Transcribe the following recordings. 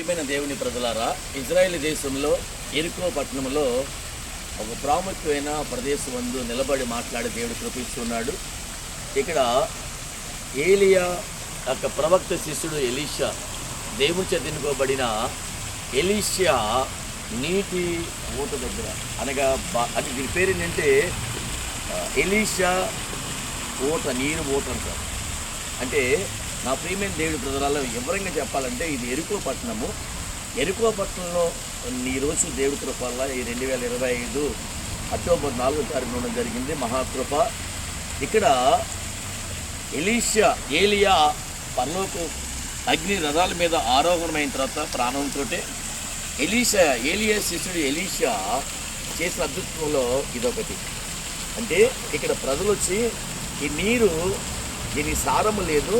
ప్రియమైన దేవుని ప్రజలారా ఇజ్రాయెల్ దేశంలో ఎరుకో పట్టణంలో ఒక ప్రాముఖ్యమైన ప్రదేశం అందు నిలబడి మాట్లాడే దేవుడు కృపిస్తున్నాడు. ఇక్కడ ఏలియా యొక్క ప్రవక్త శిష్యుడు ఎలీషా దేవుని చెదినుకోబడిన ఎన్నుకోబడిన ఎలీషా నీటి ఊట దగ్గర అనగా అది దీని పేరు ఏంటంటే ఎలీషా ఊట నీరు ఊట అంటారు. అంటే నా ప్రియమైన దేవుడి ప్రజలలో వివరంగా చెప్పాలంటే ఇది ఎరుకో పట్టణము. ఎరుకో పట్టణంలో రోజు దేవుడి కృప వల్ల ఈ రెండు వేల ఇరవై ఐదు అక్టోబర్ నాలుగో తారీఖు ఉండడం జరిగింది మహాకృప. ఇక్కడ ఎలీషియా ఏలియా పర్లోకు అగ్ని రథాల మీద ఆరోహణమైన తర్వాత ప్రాణంతో ఎలీషా ఏలియా శిష్యుడు ఎలీషా చేసిన అద్భుతంలో ఇదొకటి. అంటే ఇక్కడ ప్రజలు వచ్చి ఈ నీరు దీని సారము లేదు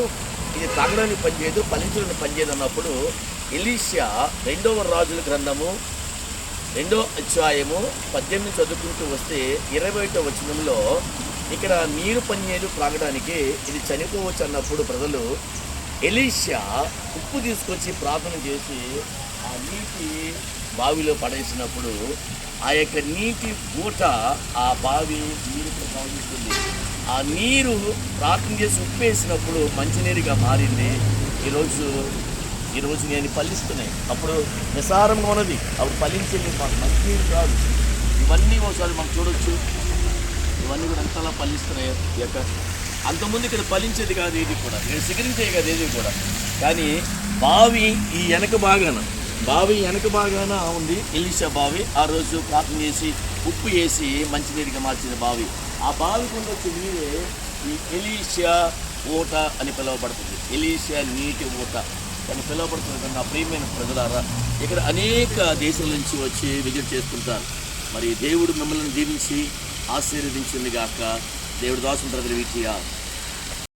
ఇది తాగడానికి పనిచేయదు ఫలించడానికి పనిచేయదు అన్నప్పుడు ఎలీషియా రెండవ రాజుల గ్రంథము రెండో అధ్యాయము పద్దెనిమిది చదువుకుంటూ వస్తే ఇరవై ఒకటో వచనంలో ఇక్కడ నీరు పనిచేయదు త్రాగడానికి ఇది చనిపోవచ్చు అన్నప్పుడు ప్రజలు ఎలీషియా ఉప్పు తీసుకొచ్చి ప్రార్థన చేసి ఆ నీటి బావిలో పడేసినప్పుడు ఆ యొక్క నీటి బూట ఆ బావి నీరు ప్రవహిస్తుంది. ఆ నీరు ప్రార్థన చేసి ఉప్పు వేసినప్పుడు మంచినీరుగా మారింది. ఈరోజు ఈరోజు నేను ఫలిస్తున్నాయి. అప్పుడు నిసారంగా ఉన్నది. అప్పుడు ఫలించేది మాకు మంచినీరు కాదు. ఇవన్నీ ఒకసారి మనం చూడొచ్చు. ఇవన్నీ కూడా అంతలా ఫలిస్తున్నాయి ఈ యొక్క అంతకుముందు ఇక్కడ ఫలించేది కాదు ఇది కూడా. నేను సిగరించేది కాదు ఇది కూడా. కానీ బావి ఈ వెనక బాగాన బావి వెనక బాగాన ఉంది. ఇలిషా బావి. ఆ రోజు ప్రార్థన చేసి ఉప్పు వేసి మంచినీరుగా మార్చిన బావి. ఆ బావి కింద వచ్చే నీరే ఈ ఎలీషియా ఊట అని పిలువబడుతుంది. ఎలీషియా నీటి ఊట అని పిలువబడుతుంది నా ప్రియమైన ప్రజలారా ఇక్కడ అనేక దేశాల నుంచి వచ్చి విజిట్ చేస్తుంటారు. మరి దేవుడు మిమ్మల్ని దీవించి ఆశీర్వదించింది గాక. దేవుడు దాసుని ప్రజలు వీటియా